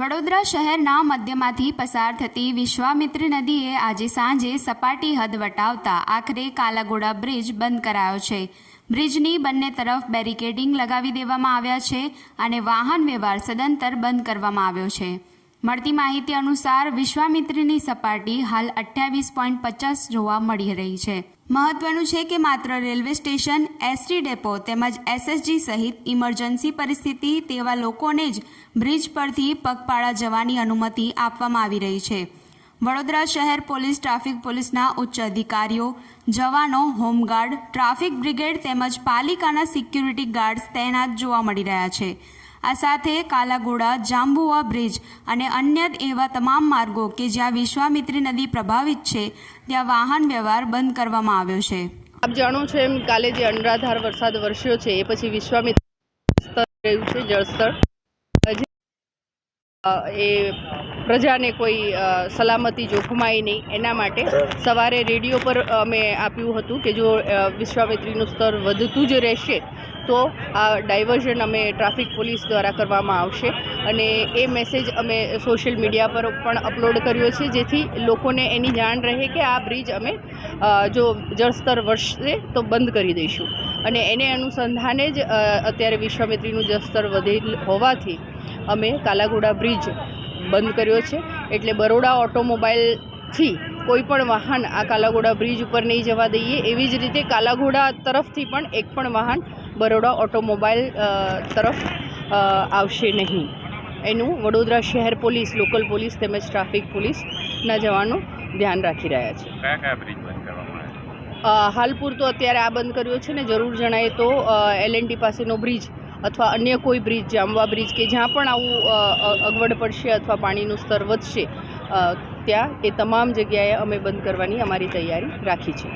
વડોદરા શહેરના મધ્યમાંથી પસાર થતી વિશ્વામિત્ર નદીએ આજે સાંજે સપાટી હદ વટાવતા આખરે કાલાઘોડા બ્રિજ બંધ કરાયો છે. બ્રિજની બંને તરફ બેરિકેડિંગ લગાવી દેવામાં આવ્યા છે અને વાહન વ્યવહાર સદંતર બંધ કરવામાં આવ્યો છે. મળતી માહિતી અનુસાર વિશ્વામિત્રીની સપાટી હાલ અઠ્યાવીસ પોઈન્ટ પચાસ જોવા મળી રહી છે. મહત્વનું છે કે માત્ર રેલવે સ્ટેશન, એસટી ડેપો તેમજ એસએસજી સહિત ઇમરજન્સી પરિસ્થિતિ તેવા લોકોને જ બ્રિજ પરથી પગપાળા જવાની અનુમતિ આપવામાં આવી રહી છે. વડોદરા શહેર પોલીસ, ટ્રાફિક પોલીસના ઉચ્ચ અધિકારીઓ, જવાનો, હોમગાર્ડ, ટ્રાફિક બ્રિગેડ તેમજ પાલિકાના સિક્યુરિટી ગાર્ડ્સ તૈનાત જોવા મળી રહ્યા છે. આ સાથે કાલાઘોડા જાંબુવા બ્રિજ અને અન્ય એવા તમામ માર્ગો કે જ્યાં વિશ્વામિત્રી નદી પ્રભાવિત છે, ત્યાં વાહન વ્યવહાર બંધ કરવામાં આવ્યો છે. આપ જાણો છો એમ કાલે જે અનરાધાર વરસાદ વરસ્યો છે, એ પછી વિશ્વામિત્ર રહ્યું છે જળસ્તર એ પ્રજાને કોઈ સલામતી જોખમાય નહીં. એના માટે સવારે રેડિયો પર અમે આપ્યું હતું કે જો વિશ્વામિત્રીનું સ્તર વધતું જ રહેશે તો આ ડાયવર્ઝન અમે ટ્રાફિક પોલીસ દ્વારા કરવામાં આવશે અને એ મેસેજ અમે સોશિયલ મીડિયા પર પણ અપલોડ કર્યો છે, જેથી લોકોને એની જાણ રહે કે આ બ્રિજ અમે જો જળસ્તર વધશે તો બંધ કરી દઈશું. અને એને અનુસંધાને જ અત્યારે વિશ્વામિત્રીનું જળસ્તર વધેલ હોવાથી અમે કાલાઘોડા બ્રિજ બંધ કર્યો છે. એટલે બરોડા ઓટોમોબાઈલથી કોઈ પણ વાહન આ કાલાઘોડા બ્રિજ ઉપર નહીં જવા દઈએ. એવી જ રીતે કાલાઘોડા તરફથી પણ એક પણ વાહન બરોડા ઓટોમોબાઈલ તરફ આવશે નહીં. એનું વડોદરા શહેર પોલીસ લોકલ પોલીસ તેમજ ટ્રાફિક પોલીસના જવાનો ધ્યાન રાખી રહ્યા છે. કયા કયા બ્રિજ બંધ કરવામાં આવે હાલ પૂરતો અત્યારે આ બંધ કર્યો છે ને જરૂર જણાય તો એલએનટી પાસેનો બ્રિજ અથવા અન્ય કોઈ બ્રિજ જામવા બ્રિજ કે જ્યાં પણ આવું અગવડ પડશે અથવા પાણીનું સ્તર વધશે ત્યાં એ તમામ જગ્યાએ અમે બંધ કરવાની અમારી તૈયારી રાખી છે.